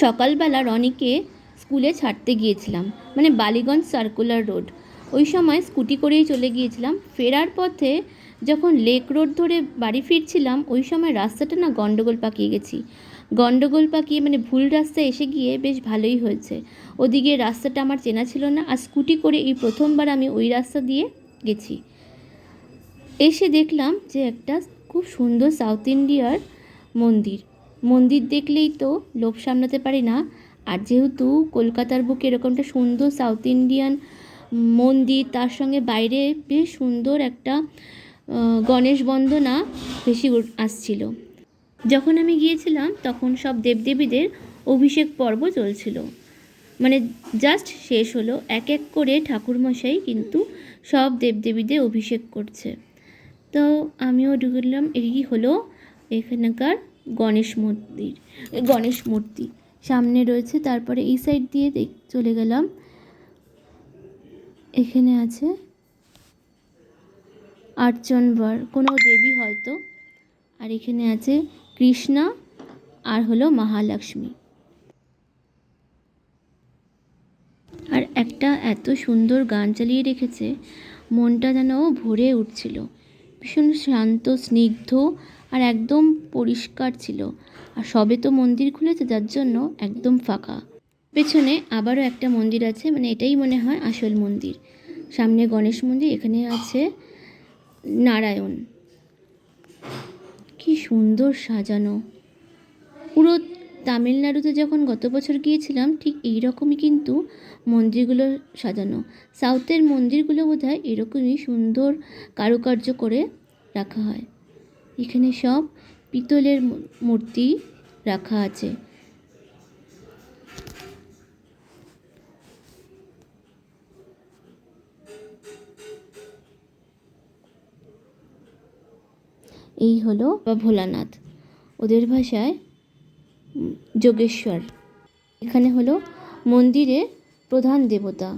সকালবেলা রনিকে স্কুলে ছাড়তে গিয়েছিলাম মানে বালিগঞ্জ সার্কুলার রোড। ওই সময় স্কুটি করেই চলে গিয়েছিলাম। ফেরার পথে যখন লেক রোড ধরে বাড়ি ফিরছিলাম, ওই সময় রাস্তাটা না গন্ডগোল পাকিয়ে গেছি। গন্ডগোল পাকিয়ে মানে ভুল রাস্তায় এসে গিয়ে বেশ ভালোই হয়েছে। ওদিকে রাস্তাটা আমার চেনা ছিল না, আর স্কুটি করে এই প্রথমবার আমি ওই রাস্তা দিয়ে গেছি। এসে দেখলাম যে একটা খুব সুন্দর সাউথ ইন্ডিয়ার মন্দির। মন্দির দেখলেই তো লোভ সামলাতে পারি না। আর যেহেতু কলকাতার বুকে এরকমটা সুন্দর সাউথ ইন্ডিয়ান মন্দির, তার সঙ্গে বাইরে বেশ সুন্দর একটা গণেশ বন্দনা বেশি আসছিল। যখন আমি গিয়েছিলাম, তখন সব দেবদেবীদের অভিষেক পর্ব চলছিল। মানে জাস্ট শেষ হলো, এক এক করে ঠাকুরমশাই কিন্তু সব দেবদেবীদের অভিষেক করছে। তো আমিও ঢুকলাম এই হলো? এখানকার গণেশ মন্দির গণেশ মূর্তি। সামনে রয়েছে, তারপরে এই সাইড দিয়ে চলে গেলাম। এখানে আছে আটচনবার কোনো দেবী হয়তো। আর এখানে আছে কৃষ্ণা আর হলো মহালক্ষ্মী। আর একটা এত সুন্দর গান চালিয়ে রেখেছে, মনটা যেন ভরে উঠছিল। ভীষণ শান্ত, স্নিগ্ধ আর একদম পরিষ্কার ছিল। আর সবে তো মন্দির খুলেছে, যার জন্য একদম ফাঁকা। পেছনে আবারও একটা মন্দির আছে মানে এটাই মনে হয় আসল মন্দির। সামনে গণেশ মন্দির, এখানে আছে নারায়ণ। কি সুন্দর সাজানো। পুরো তামিলনাড়ুতে যখন গত বছর গিয়েছিলাম, ঠিক এই রকমই কিন্তু মন্দিরগুলো সাজানো। সাউথের মন্দিরগুলো বোধ হয় এরকমই সুন্দর কারুকার্য করে রাখা হয়। এখানে সব পিতলের মূর্তি রাখা আছে। এই হলো বা ভোলানাথ। ওদের ভাষায় যোগেশ্বর। এখানে হলো মন্দিরে প্রধান দেবতা।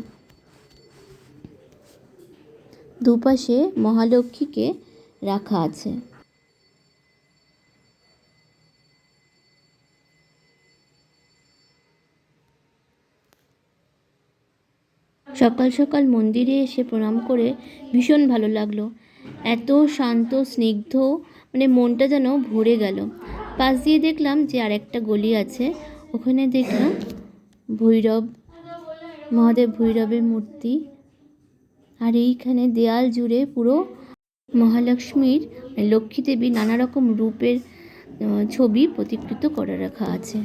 দুপাশে মহালক্ষ্মীকে রাখা আছে। সকাল সকাল মন্দিরে এসে প্রণাম করে ভীষণ ভালো লাগল। এত শান্ত, স্নিগ্ধ মানে মনটা যেন ভরে গেল। পাশ দিয়ে দেখলাম যে আর একটা গলি আছে। ওখানে দেখলাম ভৈরব, মহাদেব ভৈরবের মূর্তি। আর এইখানে দেয়াল জুড়ে পুরো মহালক্ষ্মীর মানে লক্ষ্মী দেবী নানা রকম রূপের ছবি প্রতিকৃত করে রাখা আছে।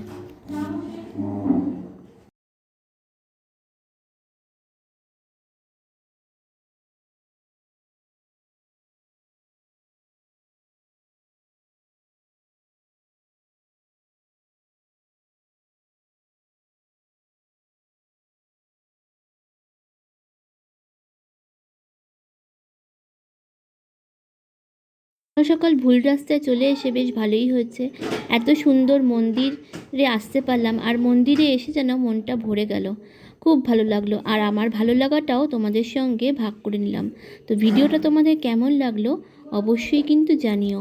সকাল ভুল রাস্তায় চলে এসে বেশ ভালোই হয়েছে। এত সুন্দর মন্দিরে আসতে পারলাম, আর মন্দিরে এসে যেন মনটা ভরে গেল। খুব ভালো লাগল, আর আমার ভালো লাগাটাও তোমাদের সঙ্গে ভাগ করে নিলাম। তো ভিডিওটা তোমাদের কেমন লাগল অবশ্যই কিন্তু জানিও।